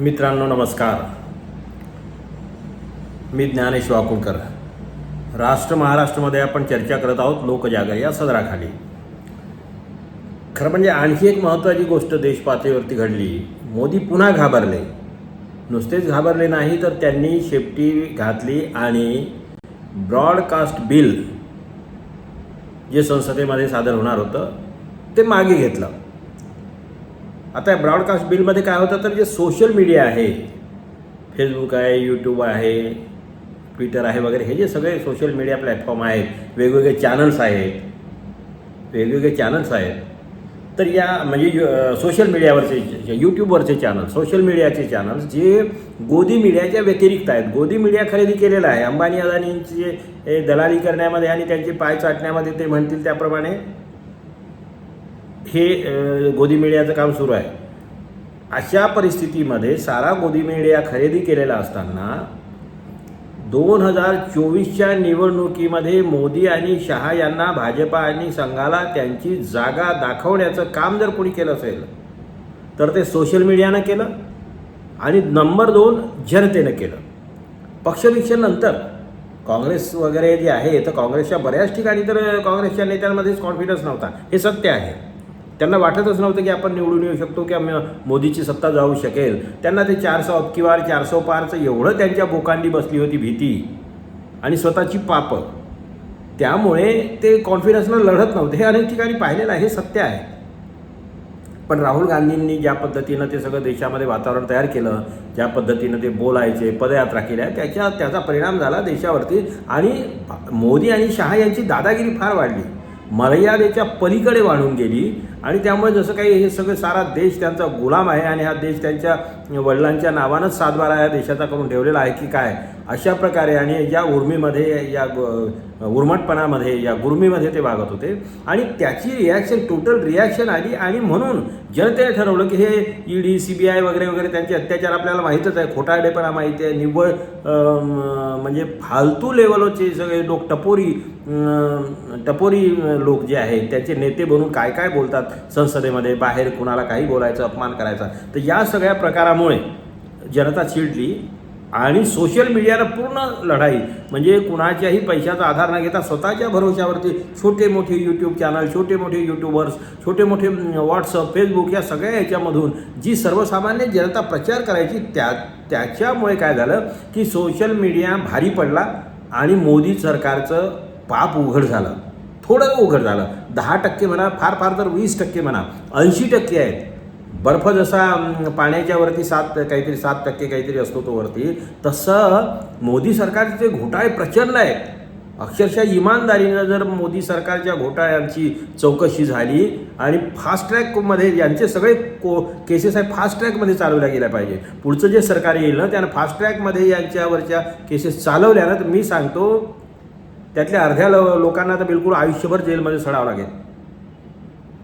मित्रांनो नमस्कार. मी ज्ञानेश वाकुळकर. राष्ट्र महाराष्ट्रामध्ये आपण चर्चा करत आहोत लोकजागर या सदराखाली. खरं म्हणजे आणखी एक महत्त्वाची गोष्ट देशपातळीवरती घडली. मोदी पुन्हा घाबरले. नुसतेच घाबरले नाही तर त्यांनी शेपटी घातली आणि ब्रॉडकास्ट बिल जे संसदेमध्ये सादर होणार होतं ते मागे घेतलं. आता ब्रॉडकास्ट बिलमध्ये काय होतं तर जे सोशल मीडिया आहे फेसबुक आहे यूट्यूब आहे ट्विटर आहे वगैरे हे जे सगळे सोशल मीडिया प्लॅटफॉर्म आहेत वेगवेगळे चॅनल्स आहेत वेगवेगळे चॅनल्स आहेत तर या म्हणजे सोशल मीडियावरचे यूट्यूबवरचे चॅनल सोशल मीडियाचे चॅनल्स जे गोदी मीडियाच्या व्यतिरिक्त आहेत गोदी मीडिया खरेदी केलेला आहे अंबानी अदानींचे दलाली करण्यामध्ये आणि त्यांचे पाय चाटण्यामध्ये ते म्हणतील त्याप्रमाणे हे गोदी मीडियाचं काम सुरू आहे. अशा परिस्थितीमध्ये सारा गोदी मीडिया खरेदी केलेला असताना दोन हजार चोवीसच्या निवडणुकीमध्ये मोदी आणि शहा यांना भाजपा आणि संघाला त्यांची जागा दाखवण्याचं काम जर कोणी केलं असेल तर ते सोशल मीडियानं केलं आणि नंबर दोन जनतेनं केलं. पक्षविक्षेनंतर काँग्रेस वगैरे जे आहे तर काँग्रेसच्या बऱ्याच ठिकाणी तर काँग्रेसच्या नेत्यांमध्येच कॉन्फिडन्स नव्हता. हे सत्य आहे. त्यांना वाटतच नव्हतं की आपण निवडून येऊ शकतो की आम्ही मोदीची सत्ता जाऊ शकेल. त्यांना ते चारसो अबकी चारसो पारचं एवढं त्यांच्या बोकांडी बसली होती भीती आणि स्वतःची पापं. त्यामुळे ते कॉन्फिडन्सनं लढत नव्हते. हे अनेक ठिकाणी पाहिलेलं आहे हे सत्य आहे. पण राहुल गांधींनी ज्या पद्धतीनं ते सगळं देशामध्ये वातावरण तयार केलं ज्या पद्धतीनं ते बोलायचे पदयात्रा केल्या त्याच्या त्याचा परिणाम झाला देशावरती. आणि मोदी आणि शहा यांची दादागिरी फार वाढली. मर्यादेच्या पलीकडे वाढून गेली. आणि त्यामुळे जसं काही हे सगळं सारा देश त्यांचा गुलाम आहे आणि हा देश त्यांच्या वडिलांच्या नावानंच सातबारा या देशाचा करून ठेवलेला आहे की काय? अशा प्रकारे आणि या उर्मीमध्ये या उर्मटपणामध्ये या गुर्मीमध्ये ते वागत होते. आणि त्याची रिॲक्शन टोटल रिॲक्शन आली आणि म्हणून जनतेने ठरवलं की हे ईडी सी बी आय वगैरे वगैरे त्यांचे अत्याचार आपल्याला माहीतच आहे. खोटारडेपणा माहिती आहे. निव्वळ म्हणजे फालतू लेवलचे सगळे लोक टपोरी टपोरी लोक जे आहेत त्याचे नेते बनून काय काय बोलतात संसदेमध्ये? बाहेर कुणाला काही बोलायचं अपमान करायचा? तर या सगळ्या प्रकारामुळे जनता चिडली. आणि सोशल मीडियाला पूर्ण लढाई म्हणजे कुणाच्याही पैशाचा आधार न घेता स्वतःच्या भरोश्यावरती छोटे मोठे यूट्यूब चॅनल छोटे मोठे यूट्यूबर्स छोटे मोठे व्हॉट्सअप फेसबुक या सगळ्या याच्यामधून जी सर्वसामान्य जनता प्रचार करायची त्या त्याच्यामुळे काय झालं की सोशल मीडिया भारी पडला आणि मोदी सरकारचं पाप उघड झालं. थोडं उघड झालं. दहा टक्के म्हणा फार फार तर वीस टक्के म्हणा ऐंशी टक्के आहेत. बर्फ जसा पाण्याच्या वरती सात काहीतरी सात टक्के काहीतरी असतो तो वरती तसं मोदी सरकारचे घोटाळे प्रचंड आहेत. अक्षरशः इमानदारीनं जर मोदी सरकारच्या घोटाळ्यांची चौकशी झाली आणि फास्ट ट्रॅकमध्ये यांचे सगळे को केसेस आहे फास्ट ट्रॅकमध्ये चालवल्या गेल्या पाहिजे पुढचं जे सरकार येईल ना त्यानं फास्ट ट्रॅकमध्ये यांच्यावरच्या केसेस चालवल्या ना तर मी सांगतो त्यातल्या अर्ध्या लो लोकांना तर बिलकुल आयुष्यभर जेलमध्ये सडावं लागेल.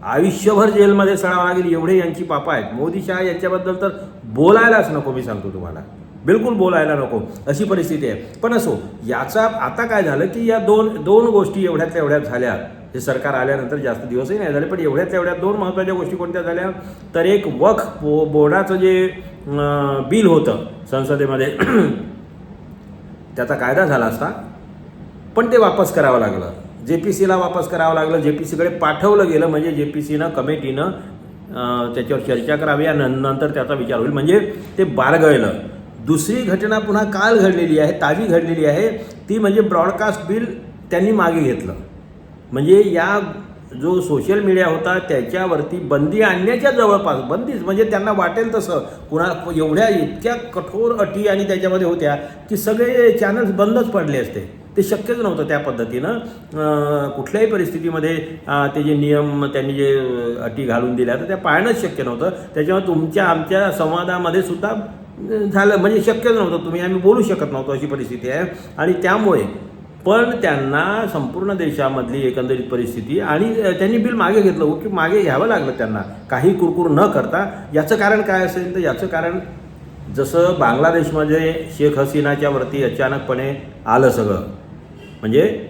आयुष्यभर जेलमध्ये सणावं लागेल एवढे यांची पापा आहेत. मोदी शहा यांच्याबद्दल तर बोलायलाच नको मी सांगतो तुम्हाला. बिलकुल बोलायला नको. अशी परिस्थिती आहे. पण असो याचा आता काय झालं की या दोन दोन गोष्टी एवढ्यातल्या एवढ्यात झाल्या. हे सरकार आल्यानंतर जास्त दिवसही नाही झाले पण एवढ्यातल्या एवढ्यात दोन महत्त्वाच्या गोष्टी कोणत्या झाल्या? तर एक वख बो बोर्डाचं जे बिल होतं संसदेमध्ये त्याचा कायदा झाला असता. पण ते वापस करावं लागलं. जे पी सीला वापस करावं लागलं. जे पी सीकडे पाठवलं गेलं. म्हणजे जे पी सीनं कमिटीनं त्याच्यावर चर्चा करावी आणि नंतर त्याचा विचार होईल. म्हणजे ते बारगळलं. दुसरी घटना पुन्हा काल घडलेली आहे ताजी घडलेली आहे. ती म्हणजे ब्रॉडकास्ट बिल त्यांनी मागे घेतलं. म्हणजे या जो सोशल मीडिया होता त्याच्यावरती बंदी आणण्याच्या जवळपास बंदीच म्हणजे त्यांना वाटेल तसं कुणा एवढ्या इतक्या कठोर अटी आणि त्याच्यामध्ये होत्या की सगळे चॅनल्स बंदच पडले असते. ते शक्यच नव्हतं त्या पद्धतीनं. कुठल्याही परिस्थितीमध्ये ते जे नियम त्यांनी जे अटी घालून दिल्या तर त्या पाळणंच शक्य नव्हतं. त्याच्यामुळे तुमच्या आमच्या संवादामध्ये सुद्धा झालं. म्हणजे शक्यच नव्हतं. तुम्ही आम्ही बोलू शकत नव्हतो अशी परिस्थिती आहे. आणि त्यामुळे पण त्यांना संपूर्ण देशामधली एकंदरीत परिस्थिती आणि त्यांनी बिल मागे घेतलं. हो की मागे घ्यावं लागलं त्यांना. काही कुरकुर न करता. याचं कारण काय असेल तर याचं कारण जसं बांगलादेशमध्ये शेख हसीनाच्या वरती अचानकपणे आलं सगळं. म्हणजे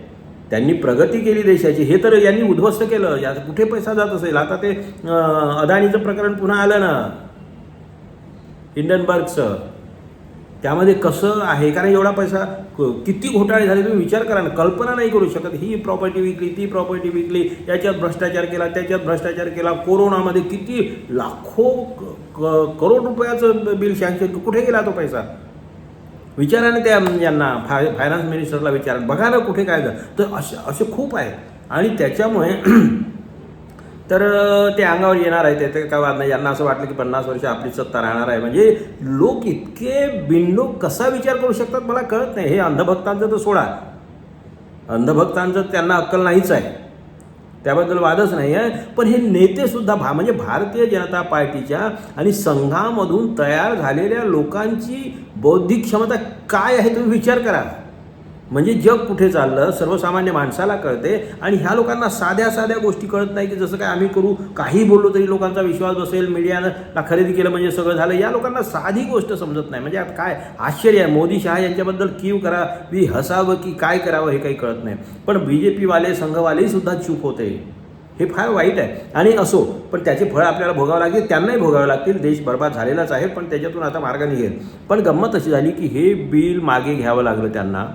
त्यांनी प्रगती केली देशाची. हे तर यांनी उद्ध्वस्त केलं. यात कुठे पैसा जात असेल? आता ते अदानीचं प्रकरण पुन्हा आलं ना. हिंडनबर्गचं. त्यामध्ये कसं आहे? कारण एवढा पैसा किती घोटाळे झाले तुम्ही विचार करा ना. कल्पना नाही करू शकत. ही प्रॉपर्टी विकली ती प्रॉपर्टी विकली याच्यात भ्रष्टाचार केला त्याच्यात भ्रष्टाचार केला. कोरोनामध्ये किती लाखो क- करोड रुपयाचं बिल शँक्शन कुठे गेला तो पैसा? विचारा ना त्या यांना फाय फायनान्स मिनिस्टरला विचारा बघा ना कुठे काय झालं. तर असे असे खूप आहे आणि त्याच्यामुळे तर ते अंगावर येणार आहे. त्याचं काय वाद नाही. यांना असं वाटलं की पन्नास वर्ष आपली सत्ता राहणार आहे. म्हणजे लोक इतके बिनलोक कसा विचार करू शकतात? मला कळत नाही. हे अंधभक्तांचं तर सोडा. अंधभक्तांचं त्यांना अक्कल नाहीच आहे. त्याबद्दल वादच नाही आहे पण हे नेतेसुद्धा भा म्हणजे भारतीय जनता पार्टीच्या आणि संघामधून तयार झालेल्या लोकांची बौद्धिक क्षमता काय आहे तुम्ही विचार करा. म्हणजे जग कुठे चाललं सर्वसामान्य माणसाला कळते आणि ह्या लोकांना साध्या साध्या गोष्टी कळत नाही की जसं काय आम्ही करू काही बोललो तरी लोकांचा विश्वास बसेल मीडियानं खरेदी केलं म्हणजे सगळं झालं. या लोकांना साधी गोष्ट समजत नाही. म्हणजे काय आश्चर्य आहे. मोदी शहा यांच्याबद्दल कीव करावी हसावं की काय करावं हे काही कळत नाही. पण बी जे पीवाले संघवालेही सुद्धा चूप होते. हे फार वाईट आहे. आणि असो पण त्याचे फळ आपल्याला भोगावं लागेल त्यांनाही भोगावं लागतील. देश बर्बाद झालेलाच आहे पण त्याच्यातून आता मार्ग निघेल. पण गंमत अशी झाली की हे बिल मागे घ्यावं लागलं त्यांना.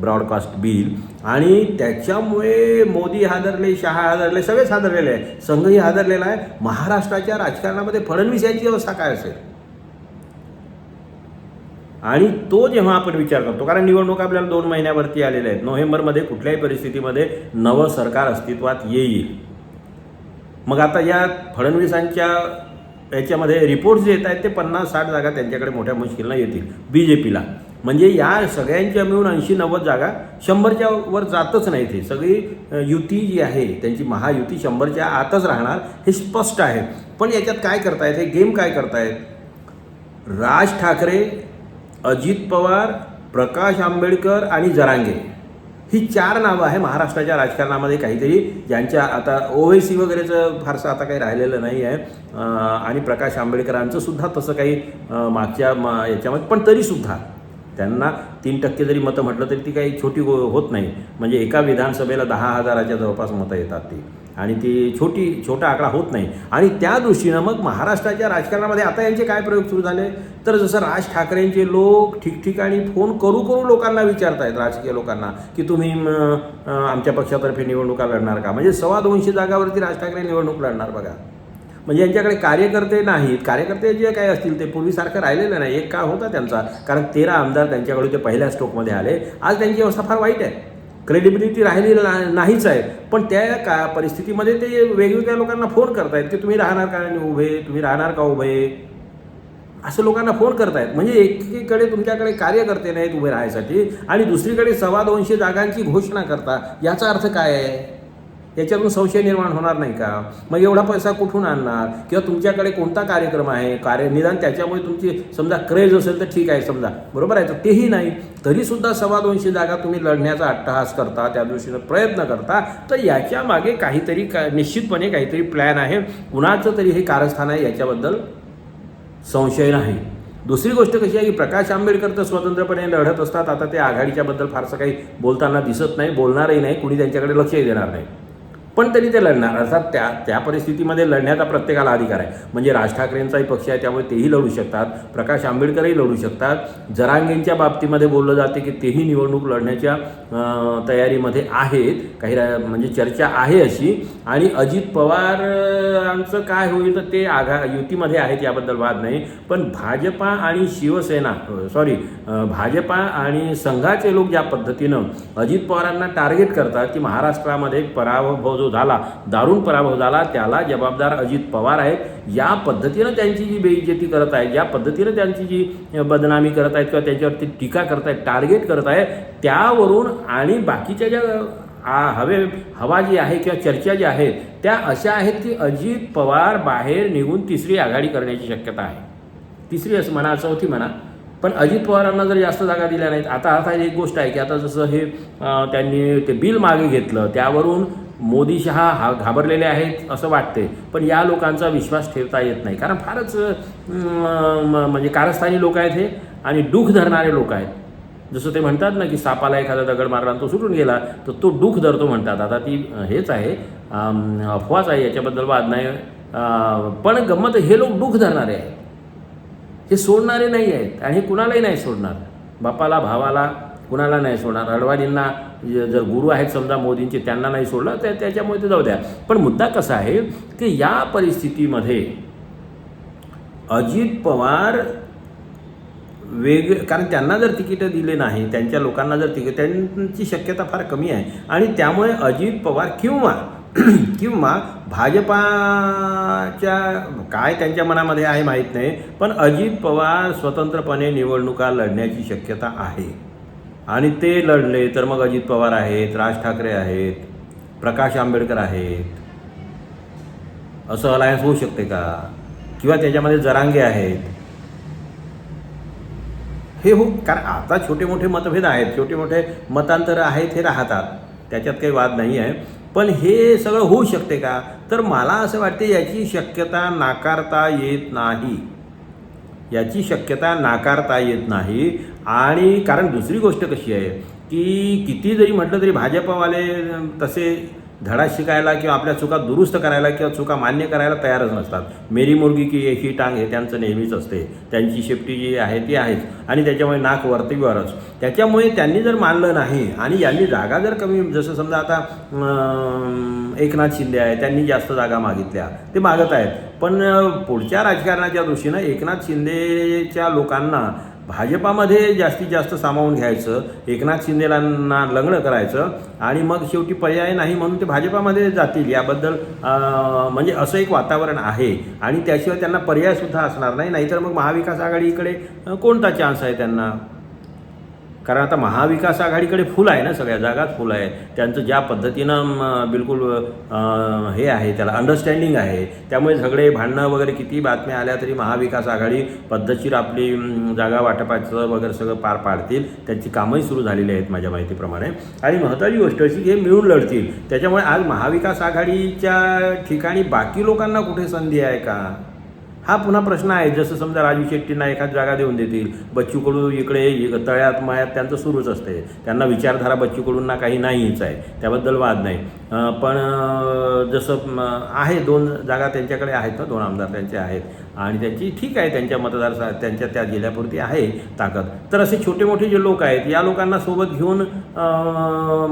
ब्रॉडकास्ट बिल आणि त्याच्यामुळे मोदी हादरले शहा हादरले सगळेच हादरलेले आहे संघही हादरलेला आहे. महाराष्ट्राच्या राजकारणामध्ये फडणवीस यांची अवस्था काय असेल? आणि तो जेव्हा आपण विचार करतो कारण निवडणूक आपल्याला दोन महिन्यावरती आलेल्या आहेत. नोव्हेंबरमध्ये कुठल्याही परिस्थितीमध्ये नवं सरकार अस्तित्वात येईल. मग आता या फडणवीसांच्या याच्यामध्ये रिपोर्ट्स जे येत आहेत ते पन्नास साठ जागा त्यांच्याकडे मोठ्या मुश्किलनं येतील. बी जे पीला म्हणजे या सगळ्यांच्या मिळून ऐंशी नव्वद जागा शंभरच्या वर जातच नाही ते सगळी युती जी आहे त्यांची महायुती शंभरच्या आतच राहणार हे स्पष्ट आहे. पण याच्यात काय करतायत हे गेम काय करतायत? राज ठाकरे अजित पवार प्रकाश आंबेडकर आणि जरांगे. ही चार नावं आहे महाराष्ट्राच्या राजकारणामध्ये काहीतरी ज्यांच्या आता ओवेसी वगैरेचं फारसं आता काही राहिलेलं नाही आहे. आणि प्रकाश आंबेडकरांचं सुद्धा तसं काही मागच्या मा याच्यामध्ये पण तरीसुद्धा त्यांना तीन टक्के जरी मतं म्हटलं तरी ती काही छोटी गो होत नाही. म्हणजे एका विधानसभेला दहा हजाराच्या जवळपास मतं येतात ती. आणि ती छोटी छोटा आकडा होत नाही. आणि त्या दृष्टीनं मग महाराष्ट्राच्या राजकारणामध्ये आता यांचे काय प्रयोग सुरू झाले? तर जसं राज ठाकरेंचे लोक ठिकठिकाणी फोन करू करू लोकांना विचारतायत राजकीय लोकांना की तुम्ही आमच्या पक्षातर्फे निवडणुका लढणार का? म्हणजे सव्वा दोनशे जागावरती राज ठाकरे निवडणूक लढणार बघा. म्हणजे यांच्याकडे कार्यकर्ते नाहीत. कार्यकर्ते जे काही असतील ते पूर्वीसारखं राहिलेलं नाही. एक काळ होता त्यांचा. कारण तेरा आमदार त्यांच्याकडे ते पहिल्या स्ट्रोकमध्ये आले. आज त्यांची अवस्था फार वाईट आहे. क्रेडिबिलिटी राहिलेली ना- नाहीच आहे. पण त्या का परिस्थितीमध्ये ते वेगवेगळ्या लोकांना फोन करतायत. की तुम्ही राहणार का उभे? तुम्ही राहणार का उभे? असं लोकांना फोन करतायत. म्हणजे एकीकडे तुमच्याकडे कार्यकर्ते नाहीत उभे राहायसाठी आणि दुसरीकडे सव्वा दोनशे जागांची घोषणा करता. याचा अर्थ काय आहे? याच्यातून संशय निर्माण होणार नाही का? मग एवढा पैसा कुठून आणणार? किंवा तुमच्याकडे कोणता कार्यक्रम आहे? कार्य निदान त्याच्यामुळे तुमची समजा क्रेज असेल तर ठीक आहे समजा. बरोबर आहे? तर तेही नाही. तरीसुद्धा सव्वा दोनशे जागा तुम्ही लढण्याचा अट्टहास करता त्या दृष्टीनं प्रयत्न करता तर याच्या मागे काहीतरी का निश्चितपणे काहीतरी प्लॅन आहे. कुणाचं तरी हे कारस्थान आहे याच्याबद्दल संशय नाही. दुसरी गोष्ट कशी आहे की प्रकाश आंबेडकर तर स्वतंत्रपणे लढत असतात. आता ते आघाडीच्याबद्दल फारसं काही बोलताना दिसत नाही बोलणारही नाही. कुणी त्यांच्याकडे लक्षही देणार नाही. पण तरी ते लढणार. अर्थात त्या त्या परिस्थितीमध्ये लढण्याचा प्रत्येकाला अधिकार आहे. म्हणजे राज ठाकरेंचाही पक्ष आहे त्यामुळे तेही लढू शकतात. प्रकाश आंबेडकरही लढू शकतात. जरांगेंच्या बाबतीमध्ये बोललं जाते की तेही निवडणूक लढण्याच्या तयारीमध्ये आहेत. काही म्हणजे चर्चा आहे अशी. आणि अजित पवारांचं काय होईल तर ते आघा युतीमध्ये आहेत याबद्दल वाद नाही. पण भाजपा आणि शिवसेना सॉरी भाजपा आणि संघाचे लोक ज्या पद्धतीनं अजित पवारांना टार्गेट करतात की महाराष्ट्रामध्ये पराभव जो झाला दारुण पराभव झाला त्याला जबाबदार अजित पवार आहेत. या पद्धतीनं त्यांची जी बेइज्जती करत आहेत ज्या पद्धतीनं त्यांची जी बदनामी करत आहेत किंवा त्याच्यावरती टीका करत आहेत टार्गेट करत आहेत त्यावरून आणि बाकीच्या ज्या आ हवे हवा जी आहे किंवा चर्चा ज्या आहेत त्या अशा आहेत की अजित पवार बाहेर निघून तिसरी आघाडी करण्याची शक्यता आहे. तिसरी असं म्हणा चौथी म्हणा. पण अजित पवारांना जर जास्त जागा दिल्या नाहीत आता अर्थात एक गोष्ट आहे की आता जसं हे त्यांनी ते बिल मागे घेतलं त्यावरून मोदी शहा हा घाबरलेले आहेत असं वाटते. पण या लोकांचा विश्वास ठेवता येत नाही. कारण फारच म- म्हणजे कारस्थानी लोक आहेत हे आणि डूख धरणारे लोक आहेत. जसं ते म्हणतात ना की सापाला एखादा दगड मारला आणि तो सुटून गेला तर तो डूख धरतो म्हणतात. आता ती हेच आहे. अफवाच आहे याच्याबद्दल वाद नाही. पण गंमत हे लोक डूख धरणारे आहेत. हे सोडणारे नाही आहेत आणि हे कुणालाही नाही सोडणार. बापाला भावाला कुणाला नाही सोडणार? अडवाणींना जर गुरु आहेत समजा मोदींचे त्यांना नाही सोडलं तर त्याच्यामुळे ते जाऊ द्या. पण मुद्दा कसा आहे की या परिस्थितीमध्ये अजित पवार वेग कारण त्यांना जर तिकीटं दिले नाही त्यांच्या लोकांना जर तिकीट त्यांची शक्यता फार कमी आहे. आणि त्यामुळे अजित पवार किंवा किंवा भाजपाच्या काय त्यांच्या मनामध्ये आहे माहीत नाही पण अजित पवार स्वतंत्रपणे निवडणुका लढण्याची शक्यता आहे. आणि ते लढले तर मग अजित पवार आहेत राज ठाकरे आहेत प्रकाश आंबेडकर आहेत. असं अलायन्स होऊ शकते का? किंवा त्याच्यामध्ये जरांगे आहेत? हे हो कारण आता छोटे मोठे मतभेद आहेत. छोटे मोठे मतांतर आहेत हे राहतात. त्याच्यात काही वाद नाही आहे. पण हे सगळं होऊ शकते का? तर मला असं वाटते याची शक्यता नाकारता येत नाही. याची शक्यता नाकारता येत नाही. आणि कारण दुसरी गोष्ट कशी आहे की किती जरी म्हटलं तरी भाजपवाले तसे धडा शिकायला किंवा आपल्या चुका दुरुस्त करायला किंवा चुका मान्य करायला तयारच नसतात. मेरी मुर्गी की ही टांग हे त्यांचं नेहमीच असते. त्यांची शेपटी जी आहे ती आहेच. आणि त्याच्यामुळे नाक वरतीवरच. त्याच्यामुळे त्यांनी जर मानलं नाही आणि यांनी जागा जर कमी जसं समजा आता एकनाथ शिंदे आहे त्यांनी जास्त जागा मागितल्या ते मागत आहेत. पण पुढच्या राजकारणाच्या दृष्टीनं एकनाथ शिंदेच्या लोकांना भाजपामध्ये जास्तीत जास्त सामावून घ्यायचं एकनाथ शिंदेलांना लग्न करायचं आणि मग शेवटी पर्याय नाही म्हणून ते भाजपामध्ये जातील. याबद्दल म्हणजे असं एक वातावरण आहे आणि त्याशिवाय त्यांना पर्यायसुद्धा असणार नाही. नाहीतर मग महाविकास आघाडीकडे कोणता चान्स आहे त्यांना? कारण आता महाविकास आघाडीकडे फुल आहे ना सगळ्या जागात फुल आहे. त्यांचं ज्या पद्धतीनं बिलकुल हे आहे त्याला अंडरस्टँडिंग आहे. त्यामुळे झगडे भांडणं वगैरे किती बातम्या आल्या तरी महाविकास आघाडी पद्धतशीर आपली जागा वाटपाचं वगैरे सगळं पार पाडतील. त्यांची कामही सुरू झालेली आहेत माझ्या माहितीप्रमाणे. आणि महत्त्वाची गोष्ट अशी की हे मिळून लढतील. त्याच्यामुळे आज महाविकास आघाडीच्या ठिकाणी बाकी लोकांना कुठे संधी आहे का? हा पुन्हा प्रश्न आहे जसं समजा राजू शेट्टींना एखाद जागा देऊन देतील बच्चूकडू इकडे तळ्यात मायात त्यांचं सुरूच असते. त्यांना विचारधारा बच्चूकडूंना काही नाहीच आहे त्याबद्दल वाद नाही. पण जसं आहे दोन जागा त्यांच्याकडे आहेत ना दोन आमदार त्यांचे आहेत. आणि त्यांची ठीक आहे त्यांच्या मतदार त्यांच्या त्या जिल्ह्यापुरती आहे ताकद. तर असे छोटे मोठे जे लोक आहेत या लोकांना सोबत घेऊन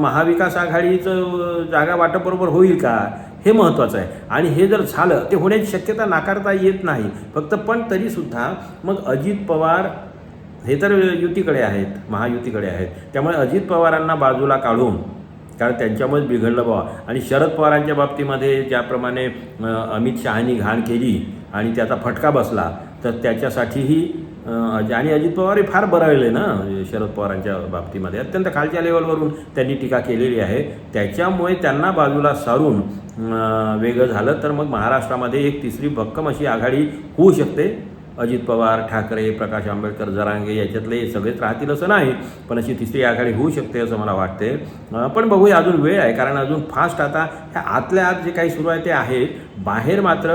महाविकास आघाडीचं जागा वाटप बरोबर होईल का? हे महत्त्वाचं आहे. आणि हे जर झालं ते होण्याची शक्यता नाकारता येत नाही. फक्त पण तरीसुद्धा मग अजित पवार हे तर युतीकडे आहेत महायुतीकडे आहेत. त्यामुळे अजित पवारांना बाजूला काढून कारण त्यांच्यामुळेच बिघडलं बाबा. आणि शरद पवारांच्या बाबतीमध्ये ज्याप्रमाणे अमित शहानी घाण केली आणि त्याचा फटका बसला तर त्याच्यासाठीही आणि अजित पवार हे फार बराळले ना शरद पवारांच्या बाबतीमध्ये. अत्यंत खालच्या लेवलवरून त्यांनी टीका केलेली आहे. त्याच्यामुळे त्यांना बाजूला सारून वेगळं झालं तर मग महाराष्ट्रामध्ये एक तिसरी भक्कम अशी आघाडी होऊ शकते. अजित पवार ठाकरे प्रकाश आंबेडकर जरांगे याच्यातले सगळेच राहतील असं नाही पण अशी तिसरी आघाडी होऊ शकते असं मला वाटते. पण बघूया अजून वेळ आहे कारण अजून फास्ट आता ह्या आतल्या आत जे काही सुरू आहे ते आहे बाहेर मात्र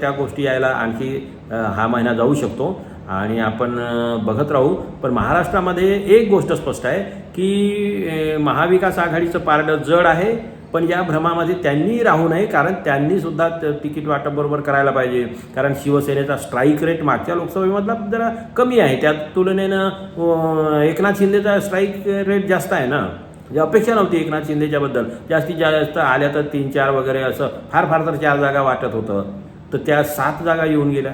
त्या गोष्टी यायला आणखी हा महिना जाऊ शकतो. आणि आपण बघत राहू. पण महाराष्ट्रामध्ये एक गोष्ट स्पष्ट आहे की महाविकास आघाडीचं पारडं जड आहे पण या भ्रमामध्ये त्यांनी राहू नये कारण त्यांनी सुद्धा त- तिकीट वाटप बरोबर करायला पाहिजे. कारण शिवसेनेचा स्ट्राईक रेट मागच्या लोकसभेमधला जरा कमी आहे. त्या तुलनेनं एकनाथ शिंदेचा स्ट्राईक रेट जास्त आहे ना? म्हणजे अपेक्षा नव्हती एकनाथ शिंदेच्याबद्दल जास्तीत जास्त आल्या तर तीन चार वगैरे असं फार फार तर चार जागा वाटत होतं. तर त्या सात जागा येऊन गेल्या.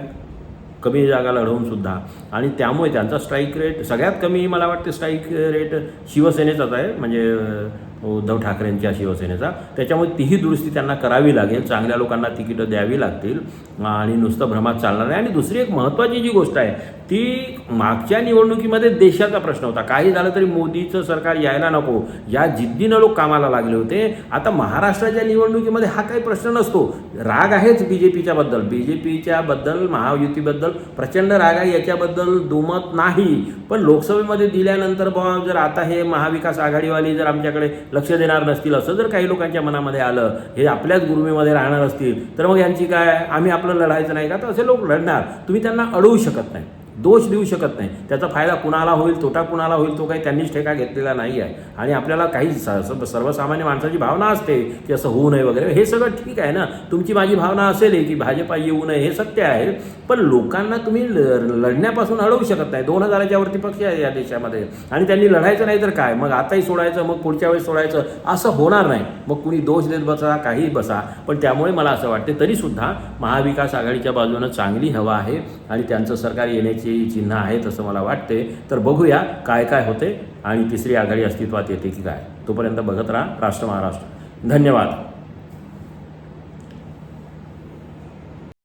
कमी जागा लढवून सुद्धा. आणि त्यामुळे त्यांचा स्ट्राईक रेट सगळ्यात कमी मला वाटते स्ट्राईक रेट शिवसेनेचाच आहे. म्हणजे उद्धव ठाकरेंच्या शिवसेनेचा. त्याच्यामुळे तीही दुरुस्ती त्यांना करावी लागेल चांगल्या लोकांना तिकीटं द्यावी लागतील आणि नुसतं भ्रमात चालणार नाही. आणि दुसरी एक महत्त्वाची जी गोष्ट आहे ती मागच्या निवडणुकीमध्ये देशाचा प्रश्न होता. काही झालं तरी मोदीचं सरकार यायला नको. या जिद्दीनं लोक कामाला लागले होते. आता महाराष्ट्राच्या निवडणुकीमध्ये हा काही प्रश्न नसतो. राग आहेच बी जे पीच्याबद्दल बी जे पीच्याबद्दल महायुतीबद्दल प्रचंड राग आहे. याच्याबद्दल दुमत नाही. पण लोकसभेमध्ये दिल्यानंतर बुवा जर आता हे महाविकास आघाडीवाली जर आमच्याकडे लक्ष देणार नसतील असं जर काही लोकांच्या मनामध्ये आलं हे आपल्याच गुरुमीमध्ये राहणार असतील तर मग यांची काय आम्ही आपलं लढायचं नाही का? तर असे लोक लढणार. तुम्ही त्यांना अडवू शकत नाही. दोष देऊ शकत नाही. त्याचा फायदा कुणाला होईल तोटा कुणाला होईल तो काही त्यांनीच ठेका घेतलेला नाही आहे. आणि आपल्याला काही स- सर्वसामान्य माणसाची भावना असते की असं होऊ नये वगैरे. हे सगळं ठीक आहे ना? तुमची माझी भावना असेल की भाजपा येऊ नये हे सत्य आहे. पण लोकांना तुम्ही ल- लढण्यापासून अडवू शकत नाही. दोन हजाराच्या वरती पक्ष आहे या देशामध्ये. आणि त्यांनी लढायचं नाही तर काय? मग आताही सोडायचं मग पुढच्या वेळेस सोडायचं असं होणार नाही. मग कुणी दोष देत बसा काही बसा. पण त्यामुळे मला असं वाटते तरीसुद्धा महाविकास आघाडीच्या बाजूनं चांगली हवा आहे आणि त्यांचं सरकार येण्याची चिन्ह आहेत असं मला वाटते तर बघूया काय काय होते आणि तिसरी आघाडी अस्तित्वात येते की काय? तोपर्यंत बघत राहा राष्ट्र महाराष्ट्र. धन्यवाद.